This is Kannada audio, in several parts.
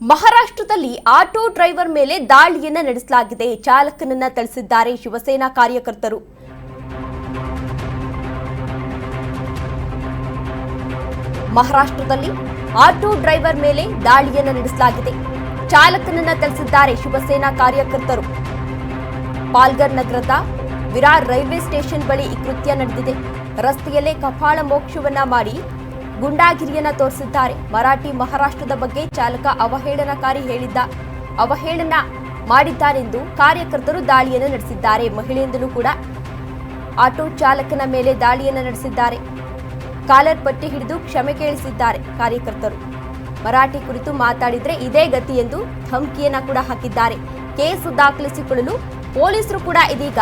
ಮಹಾರಾಷ್ಟ್ರದಲ್ಲಿ ಆಟೋ ಡ್ರೈವರ್ ಮೇಲೆ ದಾಳಿಯನ್ನ ನಡೆಸಲಾಗಿದೆ. ಚಾಲಕನನ್ನ ತಿಳಿಸಿದ್ದಾರೆ ಶಿವಸೇನಾ ಕಾರ್ಯಕರ್ತರು. ಮಹಾರಾಷ್ಟ್ರದಲ್ಲಿ ಆಟೋ ಡ್ರೈವರ್ ಮೇಲೆ ದಾಳಿಯನ್ನ ನಡೆಸಲಾಗಿದೆ. ಚಾಲಕನನ್ನ ತಿಳಿಸಿದ್ದಾರೆ ಶಿವಸೇನಾ ಕಾರ್ಯಕರ್ತರು. ಪಾಲ್ಗರ್ ನಗರದ ವಿರಾರ್ ರೈಲ್ವೆ ಸ್ಟೇಷನ್ ಬಳಿ ಈ ಕೃತ್ಯ ನಡೆದಿದೆ. ರಸ್ತೆಯಲ್ಲೇ ಕಪಾಳ ಮೋಕ್ಷವನ್ನ ಮಾಡಿ ಗುಂಡಾಗಿರಿಯನ್ನ ತೋರಿಸಿದ್ದಾರೆ ಮರಾಠಿ ಮಹಾರಾಷ್ಟ್ರದ ಬಗ್ಗೆ ಚಾಲಕ ಅವಹೇಳನಕಾರಿ ಹೇಳಿದ್ದ, ಅವಹೇಳನ ಮಾಡಿದ್ದಾರೆಂದು ಕಾರ್ಯಕರ್ತರು ದಾಳಿಯನ್ನು ನಡೆಸಿದ್ದಾರೆ. ಮಹಿಳೆಯಿಂದಲೂ ಕೂಡ ಆಟೋ ಚಾಲಕನ ಮೇಲೆ ದಾಳಿಯನ್ನು ನಡೆಸಿದ್ದಾರೆ. ಕಾಲರ್ ಪಟ್ಟಿ ಹಿಡಿದು ಕ್ಷಮೆ ಕೇಳಿಸಿದ್ದಾರೆ ಕಾರ್ಯಕರ್ತರು. ಮರಾಠಿ ಕುರಿತು ಮಾತಾಡಿದ್ರೆ ಇದೇ ಗತಿ ಎಂದು ಧಮಕಿಯನ್ನ ಕೂಡ ಹಾಕಿದ್ದಾರೆ. ಕೇಸು ದಾಖಲಿಸಿಕೊಳ್ಳಲು ಪೊಲೀಸರು ಕೂಡ ಇದೀಗ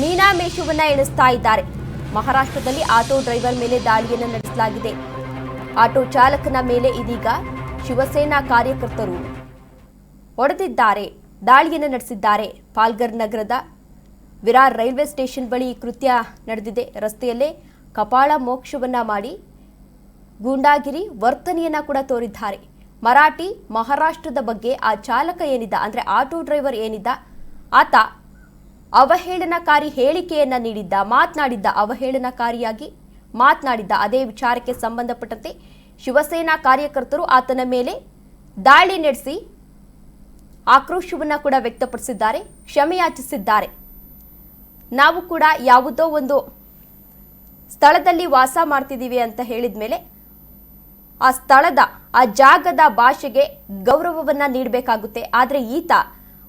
ಮೀನಾಮೇಷವನ್ನ ಎಣಿಸ್ತಾ ಇದ್ದಾರೆ. ಮಹಾರಾಷ್ಟ್ರದಲ್ಲಿ ಆಟೋ ಡ್ರೈವರ್ ಮೇಲೆ ದಾಳಿಯನ್ನು ನಡೆಸಲಾಗಿದೆ. ಆಟೋ ಚಾಲಕನ ಮೇಲೆ ಇದೀಗ ಶಿವಸೇನಾ ಕಾರ್ಯಕರ್ತರು ಹೊಡೆದಿದ್ದಾರೆ, ದಾಳಿಯನ್ನು ನಡೆಸಿದ್ದಾರೆ. ಪಾಲ್ಗರ್ ನಗರದ ವಿರಾರ್ ರೈಲ್ವೆ ಸ್ಟೇಷನ್ ಬಳಿ ಕೃತ್ಯ ನಡೆದಿದೆ. ರಸ್ತೆಯಲ್ಲೇ ಕಪಾಳ ಮೋಕ್ಷವನ್ನ ಮಾಡಿ ಗೂಂಡಾಗಿರಿ ವರ್ತನೆಯನ್ನ ಕೂಡ ತೋರಿದ್ದಾರೆ. ಮರಾಠಿ ಮಹಾರಾಷ್ಟ್ರದ ಬಗ್ಗೆ ಆ ಚಾಲಕ ಏನಿದ್ದ, ಅಂದ್ರೆ ಆಟೋ ಡ್ರೈವರ್ ಏನಿದ್ದ, ಆತ ಅವಹೇಳನಕಾರಿ ಹೇಳಿಕೆಯನ್ನ ನೀಡಿದ್ದ, ಮಾತನಾಡಿದ್ದ ಅವಹೇಳನಕಾರಿಯಾಗಿ ಮಾತನಾಡಿದ್ದ ಅದೇ ವಿಚಾರಕ್ಕೆ ಸಂಬಂಧಪಟ್ಟಂತೆ ಶಿವಸೇನಾ ಕಾರ್ಯಕರ್ತರು ಆತನ ಮೇಲೆ ದಾಳಿ ನಡೆಸಿ ಆಕ್ರೋಶವನ್ನ ಕೂಡ ವ್ಯಕ್ತಪಡಿಸಿದ್ದಾರೆ, ಕ್ಷಮೆಯಾಚಿಸಿದ್ದಾರೆ. ನಾವು ಕೂಡ ಯಾವುದೋ ಒಂದು ಸ್ಥಳದಲ್ಲಿ ವಾಸ ಮಾಡ್ತಿದ್ದೀವಿ ಅಂತ ಹೇಳಿದ ಮೇಲೆ ಆ ಸ್ಥಳದ, ಆ ಜಾಗದ ಭಾಷೆಗೆ ಗೌರವವನ್ನು ನೀಡಬೇಕಾಗುತ್ತೆ. ಆದರೆ ಈತ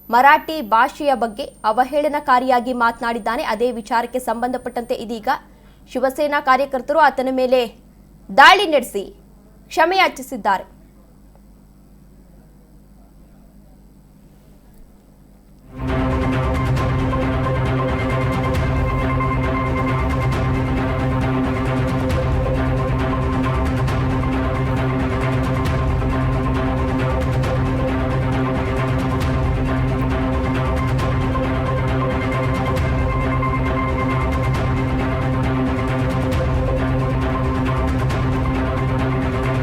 ಮರಾಠಿ ಭಾಷೆಯ ಬಗ್ಗೆ ಅವಹೇಳನಕಾರಿಯಾಗಿ ಮಾತನಾಡಿದ್ದಾನೆ. ಅದೇ ವಿಚಾರಕ್ಕೆ ಸಂಬಂಧಪಟ್ಟಂತೆ ಇದೀಗ ಶಿವಸೇನಾ ಕಾರ್ಯಕರ್ತರು ಆತನ ಮೇಲೆ ದಾಳಿ ನಡೆಸಿ ಕ್ಷಮೆಯಾಚಿಸಿದ್ದಾರೆ.